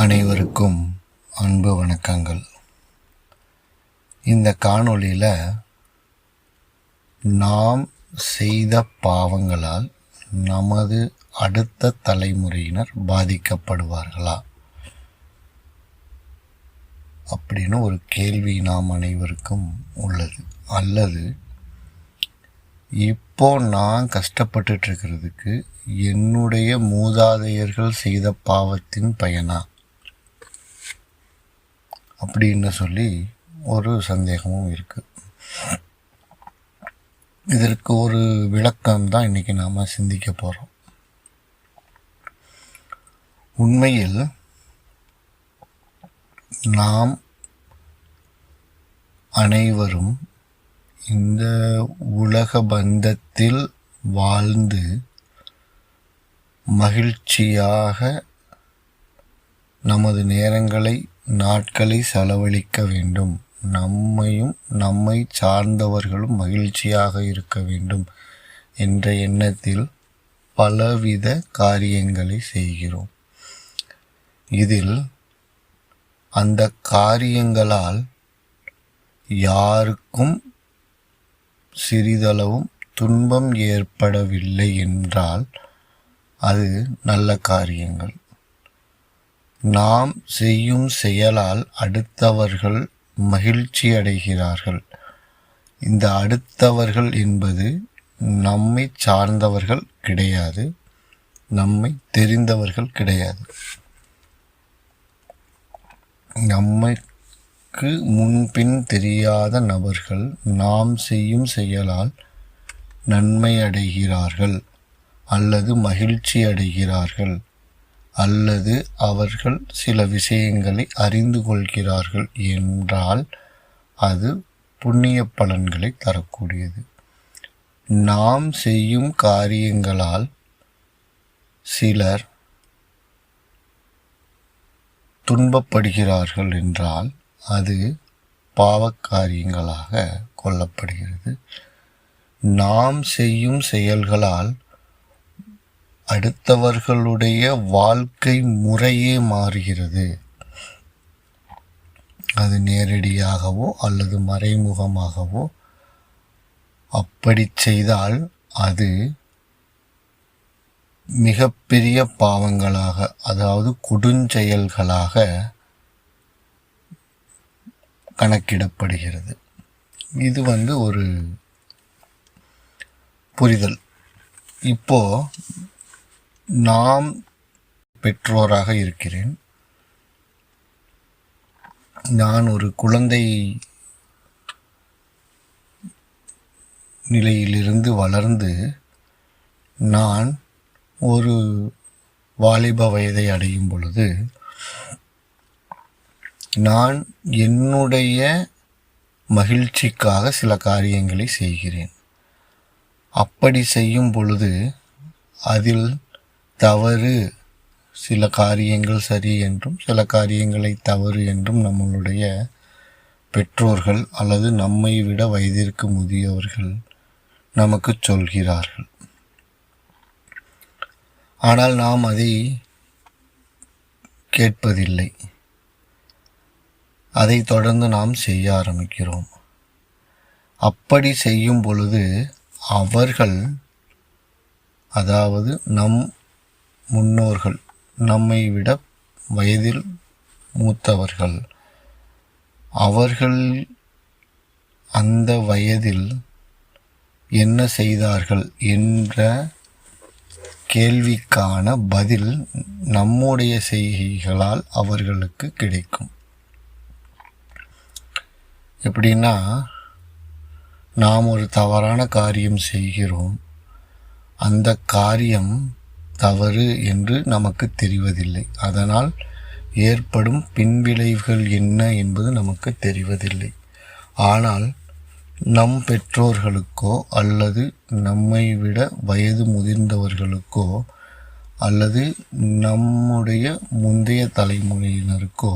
அனைவருக்கும் அன்பு வணக்கங்கள். இந்த காணொளியில் நாம் செய்த பாவங்களால் நமது அடுத்த தலைமுறையினர் பாதிக்கப்படுவார்களா? அப்படின்னு ஒரு கேள்வி நாம் அனைவருக்கும் உள்ளது. அல்லது இப்போ நான் கஷ்டப்பட்டுட்டு இருக்கிறதுக்கு என்னுடைய மூதாதையர்கள் செய்த பாவத்தின் பயனா? அப்படின்னு சொல்லி ஒரு சந்தேகமும் இருக்குது இதற்கு ஒரு விளக்கம் தான் இன்றைக்கி நாம் சிந்திக்க போகிறோம் உண்மையில் நாம் அனைவரும் இந்த உலக பந்தத்தில் வாழ்ந்து மகிழ்ச்சியாக நமது நேரங்களை நாட்களை செலவழிக்க வேண்டும். நம்மையும் நம்மை சார்ந்தவர்களும் மகிழ்ச்சியாக இருக்க வேண்டும் என்ற எண்ணத்தில் பலவித காரியங்களை செய்கிறோம். இதில் அந்த காரியங்களால் யாருக்கும் சிறிதளவும் துன்பம் ஏற்படவில்லை என்றால் அது நல்ல காரியங்கள். நாம் செய்யும் செயலால் அடுத்தவர்கள் மகிழ்ச்சி அடைகிறார்கள் இந்த அடுத்தவர்கள் என்பது நம்மை சார்ந்தவர்கள் கிடையாது நம்மை தெரிந்தவர்கள் கிடையாது. நம்மைக்கு முன்பின் தெரியாத நபர்கள் நாம் செய்யும் செயலால் நன்மை அடைகிறார்கள் அல்லது மகிழ்ச்சி அடைகிறார்கள் அல்லது அவர்கள் சில விஷயங்களை அறிந்து கொள்கிறார்கள் என்றால் அது புண்ணிய பலன்களை தரக்கூடியது. நாம் செய்யும் காரியங்களால் சிலர் துன்பப்படுகிறார்கள் என்றால் அது பாவக்காரியங்களாக கொள்ளப்படுகிறது. நாம் செய்யும் செயல்களால் அடுத்தவர்களுடைய வாழ்க்கை முறையே மாறுகிறது. அது நேரடியாகவோ அல்லது மறைமுகமாகவோ அப்படி செய்தால் அது மிகப்பெரிய பாவங்களாக அதாவது கொடுஞ்செயல்களாக கணக்கிடப்படுகிறது. இது வந்து ஒரு புரிதல். இப்போது நாம் பெற்றோராக இருக்கிறேன். நான் ஒரு குழந்தை நிலையிலிருந்து வளர்ந்து நான் ஒரு வாலிப வயதை அடையும் பொழுது நான் என்னுடைய மகிழ்ச்சிக்காக சில காரியங்களை செய்கிறேன். அப்படி செய்யும் பொழுது அதில் தவறு. சில காரியங்கள் சரி என்றும் சில காரியங்களை தவறு என்றும் நம்மளுடைய பெற்றோர்கள் அல்லது நம்மை விட வயதிற்கு முதியவர்கள் நமக்கு சொல்கிறார்கள். ஆனால் நாம் அதை கேட்பதில்லை. அதை தொடர்ந்து நாம் செய்ய ஆரம்பிக்கிறோம். அப்படி செய்யும் பொழுது அவர்கள் அதாவது நம் முன்னோர்கள் நம்மை விட வயதில் மூத்தவர்கள். அவர்கள் அந்த வயதில் என்ன செய்தார்கள் என்ற கேள்விக்கான பதில் நம்முடைய செய்கைகளால் அவர்களுக்கு கிடைக்கும். எப்படின்னா நாம் ஒரு தவறான காரியம் செய்கிறோம். அந்த காரியம் தவறு என்று நமக்கு தெரிவதில்லை. அதனால் ஏற்படும் பின்விளைவுகள் என்ன என்பது நமக்கு தெரிவதில்லை. ஆனால் நம் பெற்றோர்களுக்கோ அல்லது நம்மை விட வயது முதிர்ந்தவர்களுக்கோ அல்லது நம்முடைய முந்தைய தலைமுறையினருக்கோ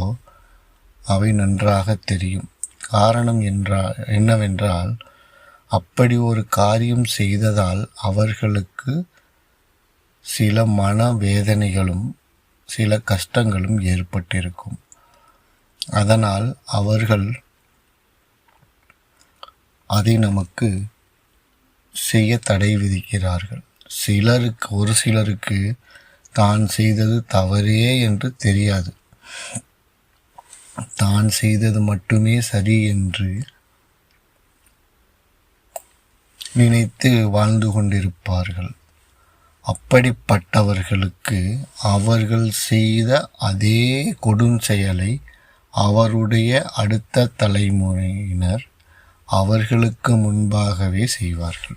அவை நன்றாக தெரியும். காரணம் என்றா என்னவென்றால் அப்படி ஒரு காரியம் செய்ததால் அவர்களுக்கு சில மன வேதனைகளும் சில கஷ்டங்களும் ஏற்பட்டிருக்கும். அதனால் அவர்கள் அதை நமக்கு செய்ய தடை விதிக்கிறார்கள். சிலருக்கு ஒரு சிலருக்கு தான் செய்தது தவறே என்று தெரியாது. தான் செய்தது மட்டுமே சரி என்று நினைத்து வாழ்ந்து கொண்டிருப்பார்கள். அப்படிப்பட்டவர்களுக்கு அவர்கள் செய்த அதே கொடும் செயலை அவருடைய அடுத்த தலைமுறையினர் அவர்களுக்கு முன்பாகவே செய்வார்கள்.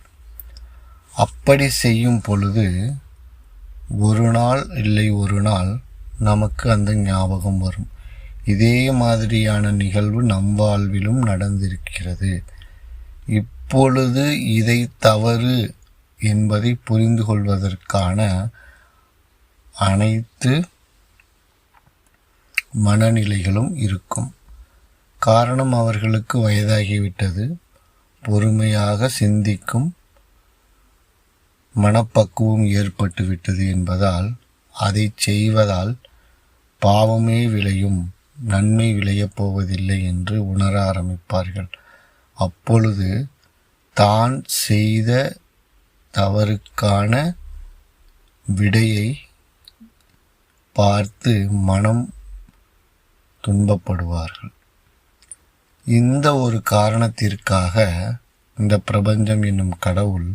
அப்படி செய்யும் பொழுது ஒரு நாள் இல்லை ஒரு நாள் நமக்கு அந்த ஞாபகம் வரும். இதே மாதிரியான நிகழ்வு நம் வாழ்விலும் நடந்திருக்கிறது. இப்பொழுது இதை தவறு என்பதை புரிந்து கொள்வதற்கான அனைத்து மனநிலைகளும் இருக்கும். காரணம் அவர்களுக்கு வயதாகிவிட்டது. பொறுமையாக சிந்திக்கும் மனப்பக்குவம் ஏற்பட்டுவிட்டது என்பதால் அதை செய்வதால் பாவமே விளையும் நன்மை விளையப் போவதில்லை என்று உணர ஆரம்பிப்பார்கள். அப்பொழுது தான் செய்த தவறுக்கான விடையை பார்த்து மனம் துன்பப்படுவார்கள். இந்த ஒரு காரணத்திற்காக இந்த பிரபஞ்சம் என்னும் கடவுள்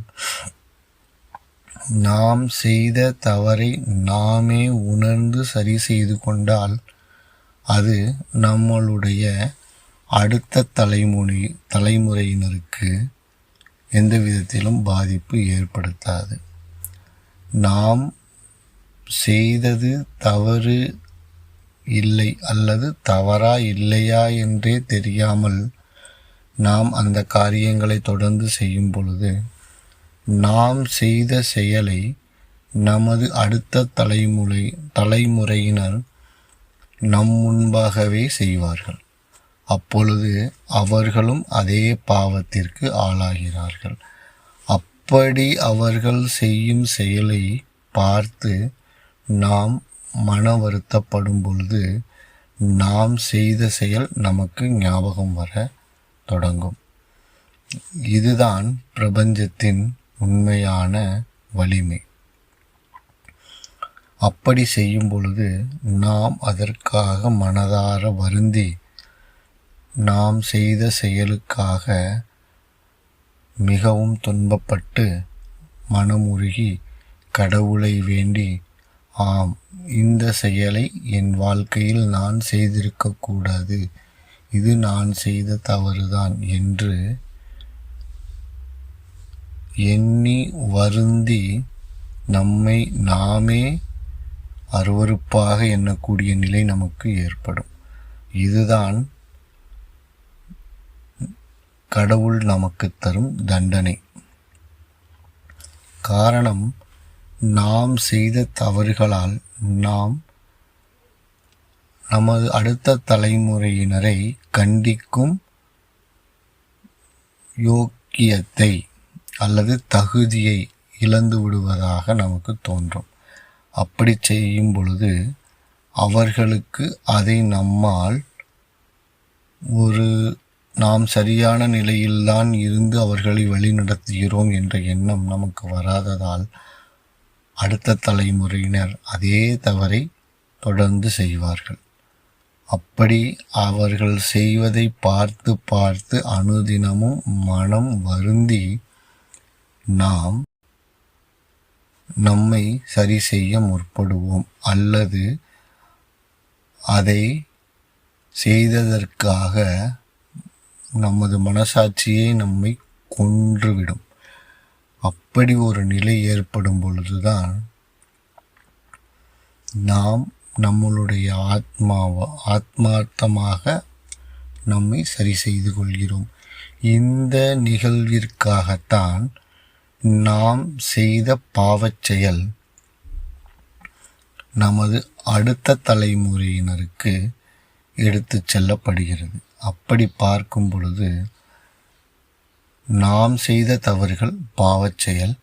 நாம் செய்த தவறை நாமே உணர்ந்து சரி செய்து கொண்டால் அது நம்மளுடைய அடுத்த தலைமுறை தலைமுறையினருக்கு எந்த விதத்திலும் பாதிப்பு ஏற்படுத்தாது. நாம் செய்தது தவறு இல்லை அல்லது தவறா இல்லையா என்றே தெரியாமல் நாம் அந்த காரியங்களை தொடர்ந்து செய்யும் பொழுது நாம் செய்த செயலை நமது அடுத்த தலைமுறை தலைமுறையினர் நம் முன்பாகவே செய்வார்கள். அப்பொழுது அவர்களும் அதே பாவத்திற்கு ஆளாகிறார்கள். அப்படி அவர்கள் செய்யும் செயலை பார்த்து நாம் மன வருத்தப்படும் பொழுது நாம் செய்த செயல் நமக்கு ஞாபகம் வர தொடங்கும். இதுதான் பிரபஞ்சத்தின் உண்மையான வலிமை. அப்படி செய்யும் பொழுது நாம் அதற்காக மனதார வருந்தி நாம் செய்த செயலுக்காக மிகவும் துன்பப்பட்டு மனமுருகி கடவுளை வேண்டி ஆம் இந்த செயலை என் வாழ்க்கையில் நான் செய்திருக்கக்கூடாது இது நான் செய்த தவறுதான் என்று எண்ணி வருந்தி நம்மை நாமே அருவறுப்பாக எண்ணக்கூடிய நிலை நமக்கு ஏற்படும். இதுதான் கடவுள் நமக்கு தரும் தண்டனை. காரணம் நாம் செய்த தவறுகளால் நாம் நமது அடுத்த தலைமுறையினரை கண்டிக்கும் யோக்கியத்தை அல்லது தகுதியை இழந்து விடுவதாக நமக்கு தோன்றும். அப்படி செய்யும் பொழுது அவர்களுக்கு அதை நம்மால் ஒரு நாம் சரியான நிலையில்தான் இருந்து அவர்களை வழிநடத்துகிறோம் என்ற எண்ணம் நமக்கு வராததால் அடுத்த தலைமுறையினர் அதே தவறை தொடர்ந்து செய்வார்கள். அப்படி அவர்கள் செய்வதை பார்த்து பார்த்து அனுதினமும் மனம் வருந்தி நாம் நம்மை சரி செய்ய முற்படுவோம் அல்லது அதை செய்ததற்காக நமது மனசாட்சியை நம்மை கொன்றுவிடும். அப்படி ஒரு நிலை ஏற்படும் பொழுதுதான் நாம் நம்மளுடைய ஆத்மாவை ஆத்மார்த்தமாக நம்மை சரி செய்து கொள்கிறோம். இந்த நிகழ்விற்காகத்தான் நாம் செய்த பாவச் செயல் நமது அடுத்த தலைமுறையினருக்கு எடுத்து செல்லப்படுகிறது. அப்படி பார்க்கும் பொழுது நாம் செய்த தவறுகள் பாவச் செயல்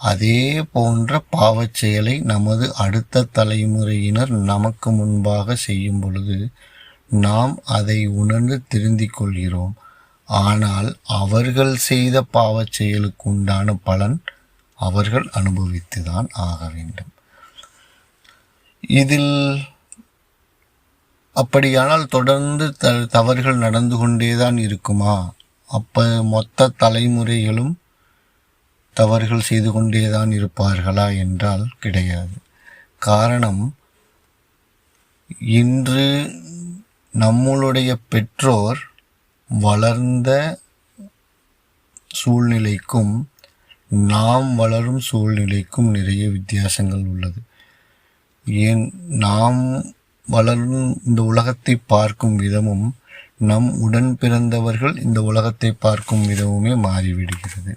அதே போன்ற பாவச் செயலை நமது அடுத்த தலைமுறையினர் நமக்கு முன்பாக செய்யும் பொழுது நாம் அதை உணர்ந்து திருந்திக் கொள்கிறோம். ஆனால் அவர்கள் செய்த பாவச் செயலுக்கு உண்டான பலன் அவர்கள் அனுபவித்துதான் ஆக வேண்டும். இதில் அப்படியானால் தொடர்ந்து த தவறுகள் நடந்து கொண்டேதான் இருக்குமா? அப்போ மொத்த தலைமுறைகளும் தவறுகள் செய்து கொண்டேதான் இருப்பார்களா என்றால் கிடையாது. காரணம் இன்று நம்மளுடைய பெற்றோர் வளர்ந்த சூழ்நிலைக்கும் நாம் வளரும் சூழ்நிலைக்கும் நிறைய வித்தியாசங்கள் உள்ளது. ஏன் நாம் வளரும் இந்த உலகத்தை பார்க்கும் விதமும் நம் உடன் பிறந்தவர்கள் இந்த உலகத்தை பார்க்கும் விதமுமே மாறிவிடுகிறது.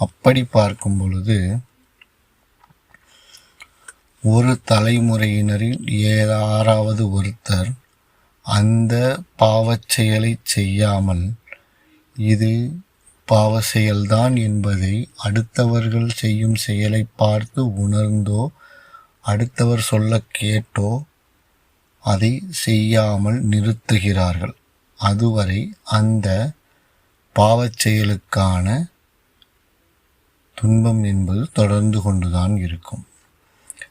அப்படி பார்க்கும் பொழுது ஒரு தலைமுறையினரில் ஏறாவது ஒருத்தர் அந்த பாவச் செயலை செய்யாமல் இது பாவ செயல்தான் என்பதை அடுத்தவர்கள் செய்யும் செயலை பார்த்து உணர்ந்தோ அடுத்தவர் சொல்ல கேட்டோ அதை செய்யாமல் நிறுத்துகிறார்கள். அதுவரை அந்த பாவச் செயலுக்கான துன்பம் என்பது தொடர்ந்து கொண்டுதான் இருக்கும்.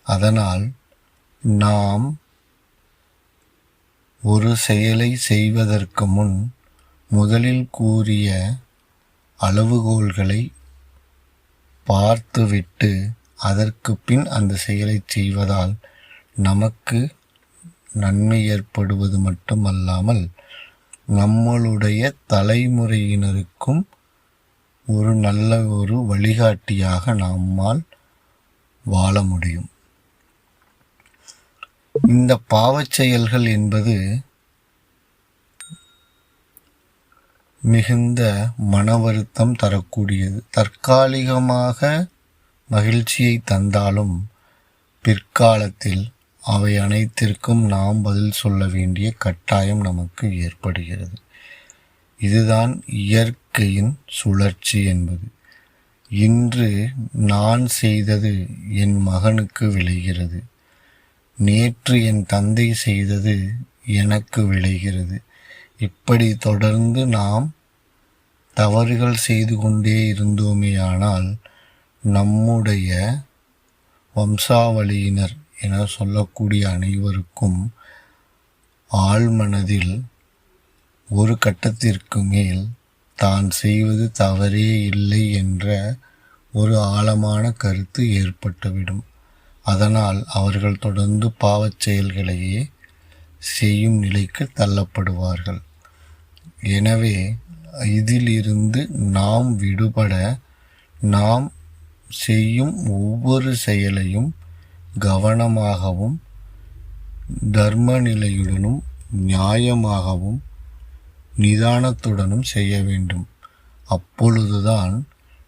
அதனால் நாம் ஒரு செயலை செய்வதற்கு முன் முதலில் கூறிய அளவுகோல்களை பார்த்துவிட்டு அதற்கு பின் அந்த செயலை செய்வதால் நமக்கு நன்மை ஏற்படுவது மட்டுமல்லாமல் நம்மளுடைய தலைமுறையினருக்கும் ஒரு நல்ல ஒரு வழிகாட்டியாக நம்மால் வாழ முடியும். இந்த பாவச் செயல்கள் என்பது மிகுந்த மன வருத்தம் தரக்கூடியது. தற்காலிகமாக மகிழ்ச்சியை தந்தாலும் பிற்காலத்தில் அவை அனைத்திற்கும் நாம் பதில் சொல்ல வேண்டிய கட்டாயம் நமக்கு ஏற்படுகிறது. இதுதான் இயற்கையின் சுழற்சி என்பது. இன்று நான் செய்தது என் மகனுக்கு விளைகிறது. நேற்று என் தந்தை செய்தது எனக்கு விளைகிறது. இப்படி தொடர்ந்து நாம் தவறுகள் செய்து கொண்டே இருந்தோமேயானால் நம்முடைய வம்சாவளியினர் என சொல்லக்கூடிய அனைவருக்கும் ஆழ்மனதில் ஒரு கட்டத்திற்கு மேல் தான் செய்வது தவறே இல்லை என்ற ஒரு ஆழமான கருத்து ஏற்பட்டுவிடும். அதனால் அவர்கள் தொடர்ந்து பாவச் செயல்களையே செய்யும் நிலைக்கு தள்ளப்படுவார்கள். எனவே இதிலிருந்து நாம் விடுபட நாம் செய்யும் ஒவ்வொரு செயலையும் கவனமாகவும் தர்ம நிலையுடனும் நியாயமாகவும் நிதானத்துடனும் செய்ய வேண்டும். அப்பொழுதுதான்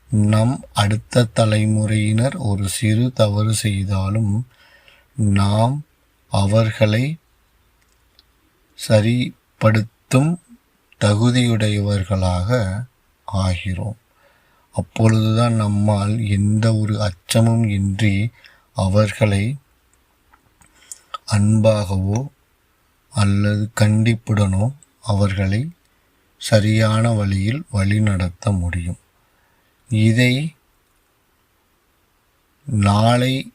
நம் அடுத்த தலைமுறையினர் ஒரு சிறு தவறு செய்தாலும் நாம் அவர்களை சரிப்படுத்தும் தகுதியுடையவர்களாக ஆகிறோம். அப்பொழுதுதான் நம்மால் எந்த ஒரு அச்சமும் இன்றி அவர்களை அன்பாகவோ அல்லது கண்டிப்புடனோ அவர்களை சரியான வழியில் வழிநடத்த முடியும். இதை நாளை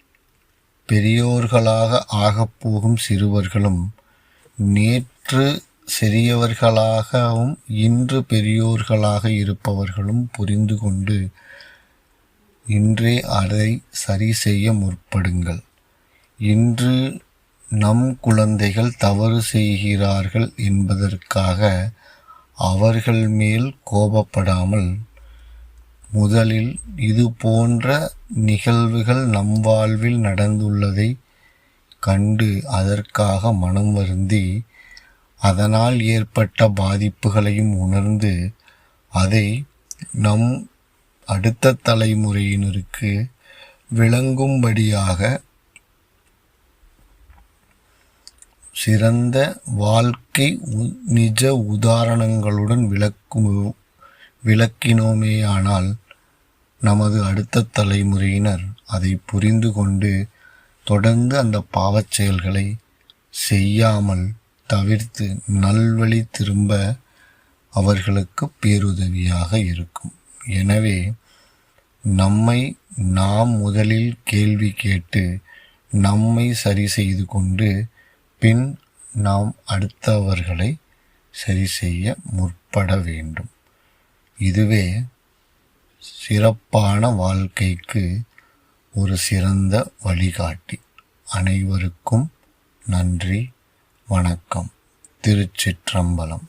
பெரியோர்களாக ஆகப்போகும் சிறுவர்களும் நேற்று சிறியவர்களாகவும் இன்று பெரியோர்களாக இருப்பவர்களும் புரிந்து கொண்டு இன்றே அதை சரி செய்ய முற்படுங்கள். இன்று நம் குழந்தைகள் தவறு செய்கிறார்கள் என்பதற்காக அவர்கள் மேல் கோபப்படாமல் முதலில் இது போன்ற நிகழ்வுகள் நம் வாழ்வில் நடந்துள்ளதை கண்டு அதற்காக மனம் வருந்தி அதனால் ஏற்பட்ட பாதிப்புகளையும் உணர்ந்து அதை நம் அடுத்த தலைமுறையினருக்கு விளங்கும்படியாக சிறந்த வாழ்க்கை நிஜ உதாரணங்களுடன் விளக்கும் விளக்கினோமேயானால் நமது அடுத்த தலைமுறையினர் அதை புரிந்து கொண்டு தொடர்ந்து அந்த பாவச் செயல்களை செய்யாமல் தவிர்த்து நல்வழி திரும்ப அவர்களுக்கு பேருதவியாக இருக்கும். எனவே நம்மை நாம் முதலில் கேள்வி கேட்டு நம்மை சரி செய்து கொண்டு பின் நாம் அடுத்தவர்களை சரி செய்ய முற்பட வேண்டும். இதுவே சிறப்பான வாழ்க்கைக்கு ஒரு சிறந்த வழிகாட்டி. அனைவருக்கும் நன்றி வணக்கம். திருச்சிற்றம்பலம்.